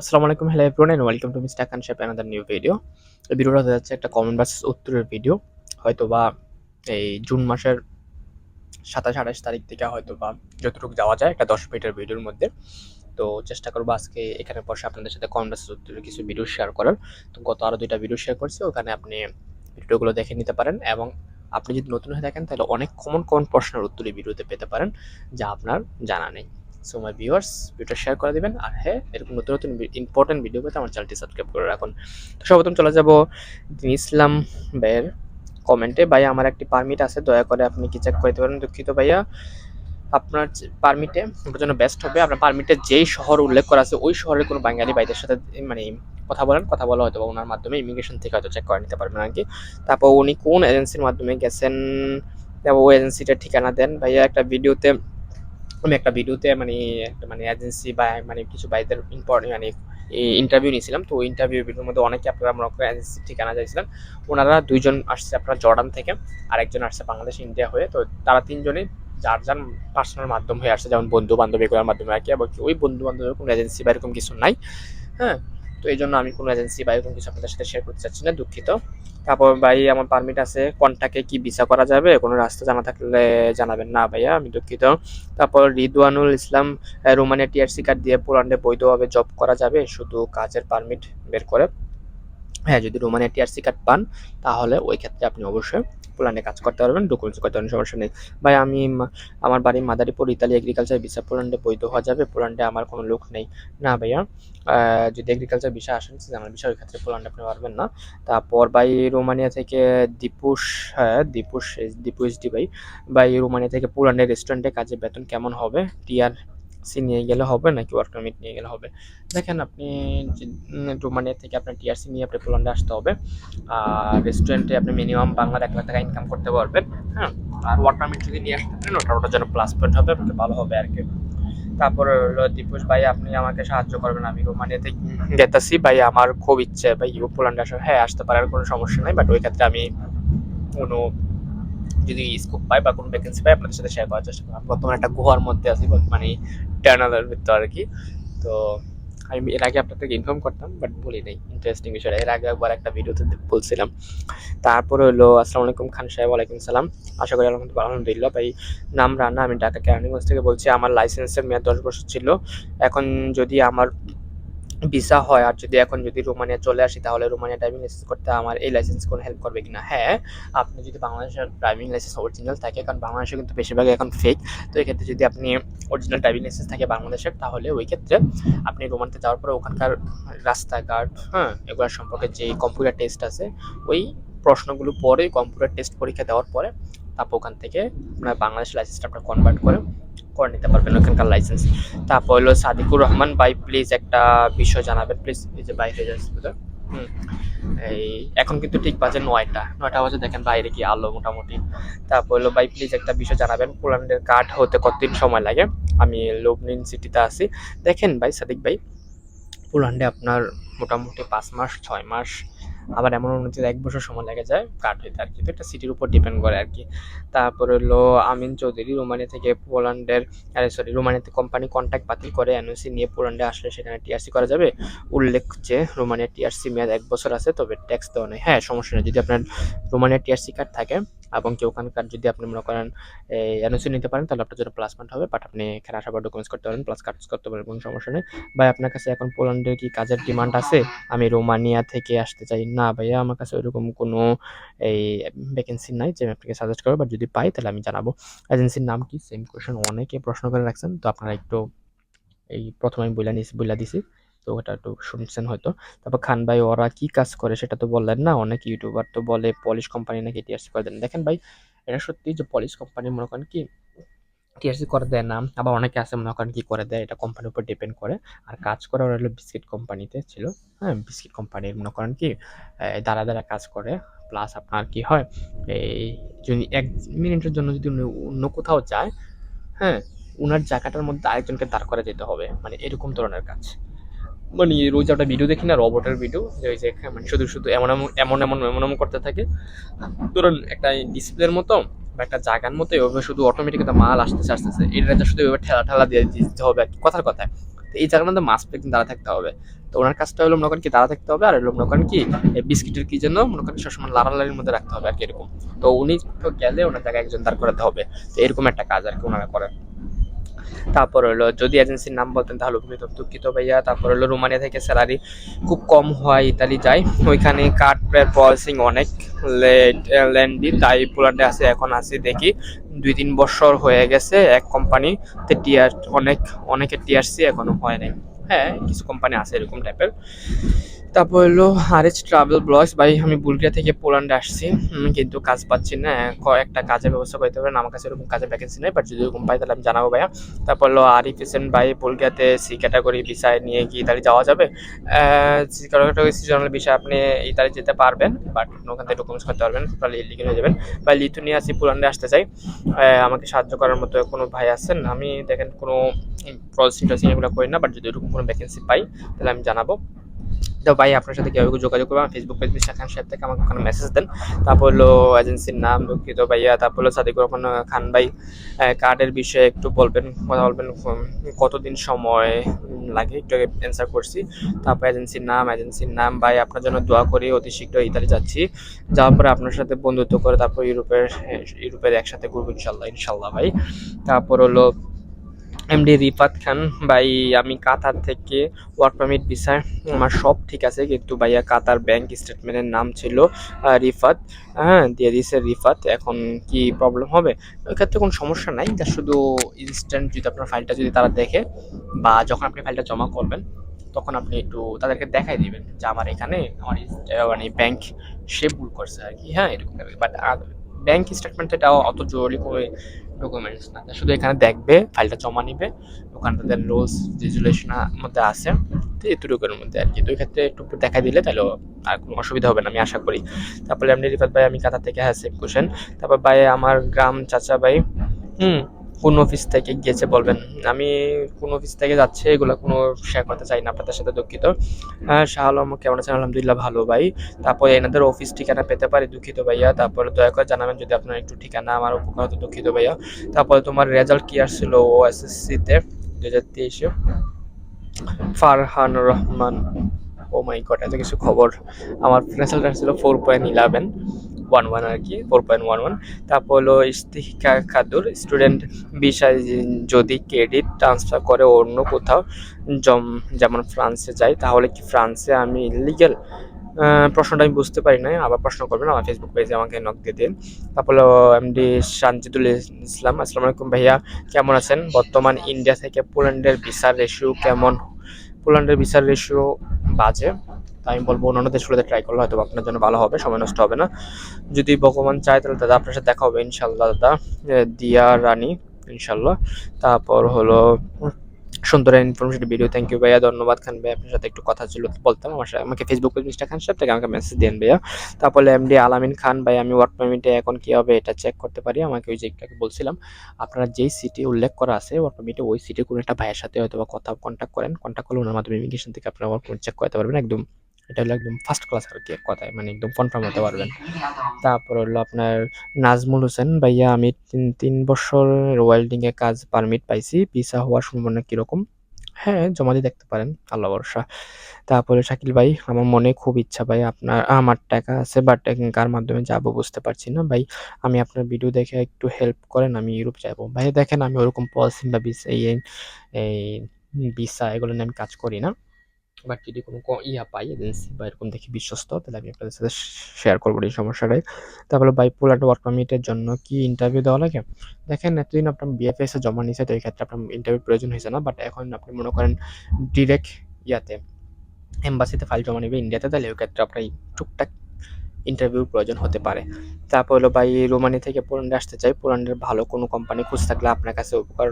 আসসালামু আলাইকুম। Hello everyone and welcome to mister Khan shape another new video এই ভিডিওটা হতে যাচ্ছে একটা কমেন্ট ভার্সেস উত্তরের ভিডিও হয়তো বা এই জুন মাসের সাতাশ, আঠাশ তারিখ থেকে হয়তো বা যতটুকু যাওয়া যায় একটা দশ মিনিটের ভিডিওর মধ্যে। তো চেষ্টা করব আজকে এখানে বসে আপনাদের সাথে কমেন্ট ভার্সেস উত্তরের কিছু ভিডিও শেয়ার করার। তো গত আরও দুইটা ভিডিও শেয়ার করছি, ওখানে আপনি ভিডিওগুলো দেখে নিতে পারেন এবং আপনি যদি নতুন হয়ে থাকেন তাহলে অনেক কমন কমন প্রশ্নের উত্তর এই ভিডিওতে পেতে পারেন, যা আপনার জানা নেই। সো মাই ভিউয়ার্স ভিডিওটা শেয়ার করে দিবেন। আর হ্যাঁ এরকম নতুন নতুন ইম্পর্টেন্ট ভিডিও পেতে আমার চ্যানেলটি সাবস্ক্রাইব করে রাখুন। তো সর্বপ্রথম চলে যাব ইসলাম ভাইয়ের কমেন্টে ভাইয়া, আমার একটি পারমিট আছে, দয়া করে আপনি কি চেক করে দিতে পারেন? দুঃখিত ভাইয়া। আপনার পারমিটে ওটার জন্য বেস্ট হবে। আপনার পারমিটে যেই শহর উল্লেখ করা আছে, ওই শহরের কোনো বাঙালি ভাইদের সাথে মানে কথা বলেন। কথা বলা হয়তো বা ওনার মাধ্যমে ইমিগ্রেশন থেকে হয়তো চেক করে নিতে পারবেন আর কি তারপর উনি কোন এজেন্সির মাধ্যমে গেছেন? তারপর ওই এজেন্সিটার ঠিকানা দেন। ভাইয়া, একটা ভিডিওতে আমি একটা ভিডিওতে মানে মানে এজেন্সি বা মানে কিছু বাইদের ইম্পর্টেন্ট মানে ইন্টারভিউ নিয়েছিলাম। তো ইন্টারভিউ ভিডিওর মধ্যে অনেকে আপনারা করেন এজেন্সির ঠিকানা চাইছিলেন ওনারা দুইজন আসছে আপনার জর্ডান থেকে আর একজন আসছে বাংলাদেশ, ইন্ডিয়া হয়ে। তো তারা তিনজনে যার যার পার্সোনাল মাধ্যম হয়ে আসছে, যেমন বন্ধু বান্ধব এগুলোর মাধ্যমে আর কি ওই বন্ধু বান্ধবের কোনো এজেন্সি বা এরকম কিছু নাই। হ্যাঁ তো এই জন্য আমি কোনো এজেন্সি বা এরকম কিছু আপনাদের সাথে শেয়ার করতে চাচ্ছি না, দুঃখিত। তারপর ভাই, আমার পারমিট আছে কোনটাকে কি ভিসা করা যাবে, কোনো রাস্তা জানা থাকলে জানাবেন না ভাইয়া, আমি দুঃখিত। তারপর Ridwanul Islam Romania TRC card দিয়ে পোল্যান্ডে বৈধভাবে জব করা যাবে, শুধু কাজের পারমিট বের করে। হ্যাঁ যদি রোমানিয়া টিআরসি কার্ড পান, তাহলে ওই ক্ষেত্রে আপনি অবশ্যই পোল্যান্ডে কাজ করতে পারবেন ডকুমেন্টস করতে পারবেন, সমস্যা নেই। ভাই, আমি আমার বাড়ি মাদারীপুর, ইতালি এগ্রিকালচার ভিসা পোল্যান্ডে বৈধ হওয়া যাবে, পোল্যান্ডে আমার কোনো লোক নেই। না, ভাইয়া যদি এগ্রিকালচার ভিসা আসেন আমার বিষয় ওই ক্ষেত্রে পোল্যান্ডে আপনি পারবেন না। তারপর ভাই, রোমানিয়া থেকে দীপুষ হ্যাঁ দীপুষ দীপুষ ডি ভাই। ভাই, রোমানিয়া থেকে পোল্যান্ডের রেস্টুরেন্টে কাজে বেতন কেমন হবে? টিআর সি নিয়ে গেলে হবে নাকি ওয়ার্ক পারমিট নিয়ে গেলে হবে? দেখেন আপনি রোমানিয়া থেকে আপনার টিআরসি নিয়ে আপনি পোল্যান্ডে আসতে হবে। আর রেস্টুরেন্টে আপনি মিনিমাম বাংলার এক লাখ টাকা ইনকাম করতে পারবেন হ্যাঁ? আর ওয়ার্ক পারমিট যদি নিয়ে আসতে পারেন ওটা ওটার জন্য প্লাস পয়েন্ট হবে আপনাকে ভালো হবে আর কি। তারপর হলো দীপুষ ভাই, আপনি আমাকে সাহায্য করবেন, আমি রোমানিয়াতে গেতাছি ভাই, আমার খুব ইচ্ছে, ভাই, ইউ পোল্যান্ডে আসার হ্যাঁ আসতে পারার কোনো সমস্যা নাই বাট ওই ক্ষেত্রে আমি কোনো যদি স্কোপ পাই বা কোনো ভ্যাকেন্সি পাই, আপনাদের সাথে শেয়ার করার চেষ্টা করব। বর্তমানে একটা গুহার মধ্যে আছি মানে টার্নালের ভিতর আর কি তো আমি এর আগে আপনাদেরকে ইনফর্ম করতাম বাট বলি নাই। ইন্টারেস্টিং বিষয়টা এর আগে একবার একটা ভিডিওতে বলছিলাম। তারপরে হলো, আসসালামু আলাইকুম খান সাহেব, ওয়ালাইকুম সালাম। আশা করি আলহামদুলিল্লাহ আলহামদুলিল্লাহ, ভাই। নাম রান্না আমি ঢাকা কেরানীগঞ্জ থেকে বলছি, আমার লাইসেন্সের মেয়াদ দশ বছর ছিল। এখন যদি আমার ভিসা হয়। আর যদি এখন যদি রোমানিয়া চলে আসি, তাহলে রোমানিয়া ড্রাইভিং লাইসেন্স করতে আমার এই লাইসেন্স কোনো হেল্প করবে কিনা? হ্যাঁ আপনি যদি বাংলাদেশের ড্রাইভিং লাইসেন্স অরিজিনাল থাকে, কারণ বাংলাদেশে কিন্তু বেশিরভাগ এখন ফেক তো এক্ষেত্রে যদি আপনি অরিজিনাল ড্রাইভিং লাইসেন্স থাকে বাংলাদেশের, তাহলে ওই ক্ষেত্রে আপনি রোমানিতে যাওয়ার পরে ওখানকার রাস্তাঘাট হ্যাঁ এগুলোর সম্পর্কে যে কম্পিউটার টেস্ট আছে, ওই প্রশ্নগুলো পরে কম্পিউটার টেস্ট পরীক্ষা দেওয়ার পরে তারপর ওখান থেকে আপনার বাংলাদেশ লাইসেন্সটা আপনার কনভার্ট করে করে নিতে পারবেন ওখানকার লাইসেন্স তারপর হলো সাদিকুর রহমান, ভাই প্লিজ একটা বিষয় জানাবেন প্লিজ এই যে বাইরে যাচ্ছে হুম, এই এখন কিন্তু ঠিক বাজে নয়টা নয়টা বাজে, দেখেন বাইরে কি আলো মোটামুটি। তারপর হলো ভাই প্লিজ একটা বিষয় জানাবেন, পোল্যান্ডের কার্ড হতে কতদিন সময় লাগে? আমি লোবনিন সিটিতে আছি। দেখেন ভাই সাদিক ভাই, পোল্যান্ডে আপনার মোটামুটি পাঁচ মাস, ছয় মাস আবার এমন উন্নতির এক বছর সময় লেগে যায়, কার্ড হইতে আর কি। তো এটা সিটির উপর ডিপেন্ড করে আর কি। তারপর হলো আমিন চৌধুরী রোমানিয়া থেকে পোল্যান্ডের আরে সরি রোমানিয়াতে কোম্পানি কন্ট্যাক্ট বাতিল করে এনওসি নিয়ে পোল্যান্ডে আসলে সেখানে টিআরসি করা যাবে। উল্লেখ যে রোমানিয়া টিআরসি মেয়াদ এক বছর আছে, তবে ট্যাক্স দেওয়া নেই। হ্যাঁ সমস্যা নেই। যদি আপনার রোমানিয়া টিআরসি কার্ড থাকে এবং কেউ ওখানকার যদি আপনি মনে করেন এনওসি নিতে পারেন, তাহলে আপনার জন্য প্লাস পয়েন্ট হবে। বাট আপনি এখানে আসার পর ডকুমেন্টস করতে পারেন প্লাস কার্ডস করতে পারেন, কোনো সমস্যা নেই। ভাই, আপনার কাছে এখন পোল্যান্ডের কি কাজের ডিমান্ড আছে? আমি রোমানিয়া থেকে আসতে চাই। না ভাইয়া, আমার কাছে ওইরকম কোনো এই ভ্যাকেন্সি নাই যে আমি আপনাকে সাজেস্ট করব বাট যদি পাই তাহলে আমি জানাব। এজেন্সির নাম কি? সেম কোয়েশন অনেকে প্রশ্ন করে রাখছেন, তো আপনারা একটু এই প্রথমে আমি বইলা নিয়েছি বইলা দিছি, তো ওটা একটু শুনছেন হয়তো। তারপর খান ভাই, ওরা কি কাজ করে সেটা তো বললেন না, অনেক ইউটিউবার তো বলে পলিশ কোম্পানি নাকি টিআরসি করে দেন। দেখেন ভাই, এটা সত্যি যে পলিশ কোম্পানি মনে করেন কি টিআরসি করে দেয় না, আবার অনেকে আছে মনে করেন কি করে দেয়, এটা কোম্পানির উপর ডিপেন্ড করে। আর কাজ করে ওরা হলো বিস্কিট কোম্পানিতে ছিল। হ্যাঁ বিস্কিট কোম্পানির মনে করেন কি দাঁড়া দাঁড়া কাজ করে প্লাস আপনার কি হয়, এই যদি এক মিনিটের জন্য যদি অন্য কোথাও যায় হ্যাঁ ওনার জায়গাটার মধ্যে আরেকজনকে দাঁড় করে যেতে হবে মানে এরকম ধরনের কাজ। মানে রোজ একটা ভিডিও দেখি না রবটের ভিডিও যে ওই যে মানে শুধু শুধু এমন এমন এমন এমন এমন এমন করতে থাকে। ধরুন একটা ডিসপ্লের মতো বা একটা জায়গার মতো এভাবে শুধু অটোমেটিক একটা মাল আসতেছে আসতেছে এটা শুধু এভাবে ঠেলা ঠেলা দিয়ে দিতে হবে আর কি, কথার কথা। তো এই জায়গার মধ্যে মাছ একদিন দাঁড়া থাকতে হবে। তো ওনার কাজটা হলো মনে করেন কি দাঁড়া থাকতে হবে আর হলো মনে করেন কি বিস্কিটের কি জন্য মনে করেন সবসময় লাড়ালাড়ির মধ্যে রাখতে হবে আর কি এরকম। তো উনি তো গেলে ওনার জায়গায় একজন দাঁড় করাতে হবে। তো এরকম একটা কাজ আর কি ওনারা করেন। তারপর হলো যদি এজেন্সির নাম বলতেন তাহলে খুবই দুঃখিত ভাইয়া, তারপর হলো রোমানিয়া থেকে স্যালারি খুব কম হয় ইতালি যায়। ওইখানে কার্ড প্রসেসিং অনেক লেট ল্যান্ডি তাই পোল্যান্ডে আছে, এখন আছে দেখি। দুই তিন বছর হয়ে গেছে এক কোম্পানিতে টিআর অনেক অনেকের টিআরসি এখনও হয় নাই। হ্যাঁ কিছু কোম্পানি আছে এরকম টাইপের তারপর হলো আরএচ ট্রাভেল ব্লগস ভাই, আমি বুলগিয়া থেকে পোল্যান্ডে আসছি। কিন্তু কাজ পাচ্ছি না। একটা কাজের ব্যবস্থা করতে পারেন আমার কাছে এরকম কাজের ভ্যাকেন্সি নেই বাট যদি এরকম পাই, তাহলে আমি জানাব ভাইয়া। তারপর হলো আরিফ হোসেন ভাই বুলগিয়াতে সি ক্যাটাগরি বিষয় নিয়ে কি ইতালি যাওয়া যাবে? সি ক্যাটাগরি সিজনাল বিষয় আপনি এই ইতালি যেতে পারবেন বাট ওখান থেকে ডকুমেন্টস করতে পারবেন, তাহলে ইলিগেল হয়ে যাবেন। বা লিথুনিয়া আসি পোল্যান্ডে আসতে চাই। আমাকে সাহায্য করার মতো কোনো ভাই আছেন? আমি দেখেন কোনো প্রসেসিং এগুলো করি না বাট যদি এরকম কোনো ভ্যাকেন্সি পাই, তাহলে আমি জানাব। তো ভাই আপনার সাথে কীভাবে যোগাযোগ করব ফেসবুক পেজ খান সাহেব থেকে আমাকে ওখানে মেসেজ দেন। তারপর হলো এজেন্সির নাম, দুঃখিত ভাইয়া। তারপর হলো সাদিকুর রহমান খান ভাই কার্ডের বিষয়ে একটু বলবেন, কথা বলবেন কতদিন সময় লাগে? একটু অ্যান্সার করছি। তারপর এজেন্সির নাম এজেন্সির নাম, ভাই, আপনার জন্য দোয়া করি, অতি শীঘ্র ইতালি যাচ্ছি। যাওয়ার পরে আপনার সাথে বন্ধুত্ব করে তারপর ইউরোপের ইউরোপের একসাথে ঘুরবো ইনশাল্লাহ ইনশাল্লাহ ভাই। তারপর হলো এমডি রিফাত খান ভাই, আমি কাতার থেকে ওয়ার্ক পারমিট ভিসার আমার সব ঠিক আছে, কিন্তু ভাইয়া কাতার ব্যাংক স্টেটমেন্টের নাম ছিল রিফাত। হ্যাঁ দিয়ে দিয়েছে রিফাত, এখন কি প্রবলেম হবে? ওই ক্ষেত্রে কোনো সমস্যা নাই যা শুধু ইনস্ট্যান্ট যদি আপনার ফাইলটা যদি তারা দেখে, বা যখন আপনি ফাইলটা জমা করবেন, তখন আপনি একটু তাদেরকে দেখাই দিবেন যে আমার এখানে আমার মানে ব্যাংক সে ভুল করছে আর কি। হ্যাঁ এরকম বাট ব্যাংক স্টেটমেন্ট এটা অত জরুরি করে ডকুমেন্টস না। শুধু এখানে দেখবে ফাইলটা জমা নিবে, ওখানে তাদের রুলস রেজুলেশনের মধ্যে আছে। তো এতটুকুর মধ্যে আর কি। তো ক্ষেত্রে একটু দেখা দিলে তাহলে আর কোনো অসুবিধা হবে না, আমি আশা করি। তারপরে আপনি রিফাত ভাই, আমি কাতার থেকে হ্যাঁ সেভ করছেন তারপর ভাই, আমার গ্রাম চাচা ভাই, হুম কোন অফিস থেকে গিয়েছে বলবেন? আমি কোন অফিস থেকে যাচ্ছে এগুলো কোনো শেয়ার করতে চাই না, আপনাদের সাথে দুঃখিত। হ্যাঁ শাহ আলম, কেমন আছেন? আলহামদুলিল্লাহ ভালো ভাই। তারপরে এনাদের অফিস ঠিকানা পেতে পারি, দুঃখিত ভাইয়া। তারপরে দয়া করে জানাবেন যদি আপনার একটু ঠিকানা আমার উপকার হতো, দুঃখিত ভাইয়া। তারপরে তোমার রেজাল্ট কি আসছিল ও এসএসসিতে দু হাজার তেইশে Farhan Rahman. Oh my god এত কিছু খবর। আমার রেজাল্ট আসছিল four point eleven one one আর কি ফোর পয়েন্ট ওয়ান ওয়ান তারপর হলো ইস্তিকা খাদুর স্টুডেন্ট বিষয় যদি ক্রেডিট ট্রান্সফার করে অন্য কোথাও যেমন ফ্রান্সে যাই তাহলে কি ফ্রান্সে আমি ইলিগেল প্রশ্নটা আমি বুঝতে পারি না আবার প্রশ্ন করবেন, আমার ফেসবুক পেজে আমাকে নক দিয়ে দিন। তারপর এমডি সানজিদুল ইসলাম, আসসালামু আলাইকুম ভাইয়া, কেমন আছেন? বর্তমান ইন্ডিয়া থেকে পোল্যান্ডের ভিসার রেশিও কেমন? পোল্যান্ডের ভিসার রেশিও বাজে। তাই আমি বলব অন্যান্য দেশগুলোতে ট্রাই করলে হয়তো আপনার জন্য ভালো হবে, সময় নষ্ট হবে না। যদি ভগবান চায় তাহলে দাদা আপনার সাথে দেখা হবে ইনশাল্লাহ দাদা। দিয়া রানী ইনশাল্লাহ তারপর হলো, সুন্দর ইনফরমেশন ভিডিও থ্যাংক ইউ ভাইয়া, ধন্যবাদ খান ভাই আপনার সাথে একটু কথা ছিল, বলতাম। আমার সাথে, আমাকে ফেসবুক পেজ মিস্টার খান সাহেব থেকে আমাকে মেসেজ দেন ভাইয়া। তারপরে এমডি আলামিন খান ভাই আমি ওয়ার্ক পারমিটে এখন কী হবে এটা চেক করতে পারি। আমাকে ওই যে একটু আগে বলছিলাম, আপনারা যেই সিটি উল্লেখ করা আছে ওয়ার্ক পারমিটে ওই সিটির কোনো একটা ভাইয়ের সাথে হয়তো বা কথা কন্ট্যাক্ট করেন। কন্ট্যাক্ট করলে ওনার মাধ্যমে ইমিগ্রেশন থেকে আপনারা ওয়ার্ক পারমিট চেক করতে পারবেন, একদম এটা হলো একদম ফার্স্ট ক্লাস আর কি এক কথায় মানে একদম কনফার্ম হতে পারবেন। তারপর হলো আপনার নাজমুল হোসেন ভাইয়া আমি তিন তিন বছর ওয়েল্ডিং এ কাজ পারমিট পাইছি ভিসা হওয়ার সম্ভাবনা কীরকম? হ্যাঁ জমা দিয়ে দেখতে পারেন আল্লাহ ভরসা। তারপরে শাকিল ভাই আমার মনে খুব ইচ্ছা ভাই আপনার আমার টাকা আছে বাট কার মাধ্যমে যাব বুঝতে পারছি না। ভাই আমি আপনার ভিডিও দেখে একটু হেল্প করেন আমি ইউরোপ যাব। ভাই দেখেন আমি ওরকম পলিসি বা ভিসা এই এই ভিসা এগুলো নিয়ে আমি কাজ করি না। বাট যদি কোনো ইয়া পাই এজেন্সি বা এরকম দেখি বিশ্বস্ত, তাহলে আমি আপনাদের সাথে শেয়ার করব এই সমস্যাটাই। তারপরে বাইপোলার ওয়ার্ক পারমিটের জন্য কি ইন্টারভিউ দেওয়া লাগে? দেখেন, এতদিন আপনার বিএফএস এ জমা নিয়েছে তো এই ক্ষেত্রে আপনার ইন্টারভিউ প্রয়োজন হয়েছে না বাট এখন আপনি মনে করেন ডিরেক্ট ইয়াতে এম্বাসিতে ফাইল জমা নেবে ইন্ডিয়াতে তাহলে ওই ক্ষেত্রে আপনার টুকটাক ইন্টারভিউর প্রয়োজন হতে পারে। তারপর হলো ভাই রোমানি থেকে পোল্যান্ডে আসতে চাই পোল্যান্ডের ভালো কোনো কোম্পানি খুঁজ থাকলে আপনার কাছে উপকার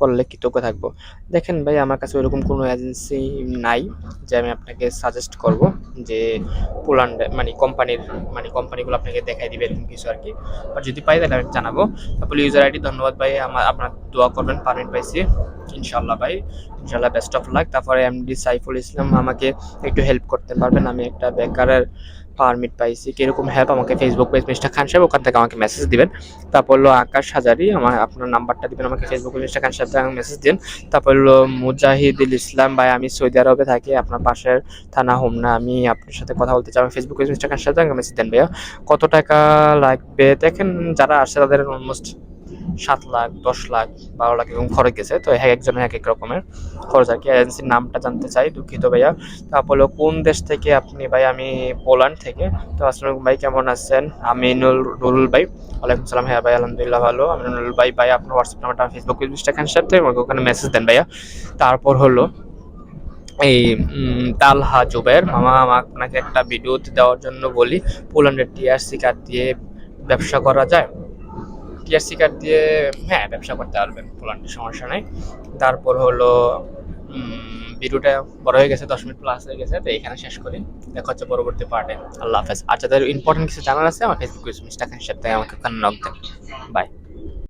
করলে কৃতজ্ঞ থাকব। দেখেন ভাই, আমার কাছে ওইরকম কোনো এজেন্সি নাই যে আমি আপনাকে সাজেস্ট করব যে পোল্যান্ড মানে কোম্পানির মানে কোম্পানিগুলো আপনাকে দেখাই দিবে এরকম কিছু আর কি। বা যদি পাই তাহলে আমি জানাব। তারপরে ইউজার আইডি ধন্যবাদ ভাই আমার আপনার দোয়া করবেন পারমিট পাইছি। ইনশাল্লাহ ভাই ইনশাল্লাহ বেস্ট অফ লাক তারপরে এমডি সাইফুল ইসলাম আমাকে একটু হেল্প করতে পারবেন। আমি একটা বেকারের পারমিট পাইছি কীরকম হেল্প আমাকে ফেসবুক পেজ মিস্টার খান সাহেব ওখান থেকে আমাকে মেসেজ দিবেন। তারপর হলো আকাশ হাজারি, আমার আপনার নাম্বারটা দিবেন আমাকে ফেসবুক পেজ মিস্টার খান সাহেব থেকে মেসেজ দিন। তারপর হলো মুজাহিদুল ইসলাম ভাই, আমি সৌদি আরবে থাকি, আপনার পাশের থানা হোমনা, আমি আপনার সাথে কথা বলতে চাই। ফেসবুক পেজ মিস্টার খান সাহেব থেকে মেসেজ দেন ভাইয়া। কত টাকা লাগবে? দেখেন যারা আসছে তাদের অলমোস্ট সাত লাখ, দশ লাখ, বারো লাখ এরকম খরচ গেছে। তো এক একজনের এক এক রকমের খরচ আর কি। এজেন্সির নামটা জানতে চাই, দুঃখিত ভাইয়া। তারপর কোন দেশ থেকে আপনি ভাই, আমি পোল্যান্ড থেকে। তো আসসালামু ভাই, কেমন আছেন? আমি নুল নুরুল ভাই। ওয়ালাইকুম সালাম হ্যাঁ ভাই, আলহামদুলিল্লাহ ভালো। আমি নুরুল ভাই ভাই, আপনার হোয়াটসঅ্যাপ নাম্বারটা ফেসবুক পেজটা খান সাথে আমাকে ওখানে মেসেজ দেন ভাইয়া। তারপর হলো এই তালহা জুবের মামা আপনাকে একটা ভিডিওতে দেওয়ার জন্য বলি। পোল্যান্ডের টিআরসি কার্ড দিয়ে ব্যবসা করা যায়? টিআরসি কার্ড দিয়ে হ্যাঁ ব্যবসা করতে পারবেন, পোল্যান্ডের সমস্যা নেই। তারপর হলো ভিডিওটা বড় হয়ে গেছে, দশ মিনিট প্লাস হয়ে গেছে, তো এখানে শেষ করি। দেখা হচ্ছে পরবর্তী পার্টে আল্লাহ হাফেজ। আর যাদের ইম্পর্টেন্ট কিছু জানার আছে? আমার ফেসবুক মিস্টার খান সাথে আমাকে ওখানে নক দেন। বাই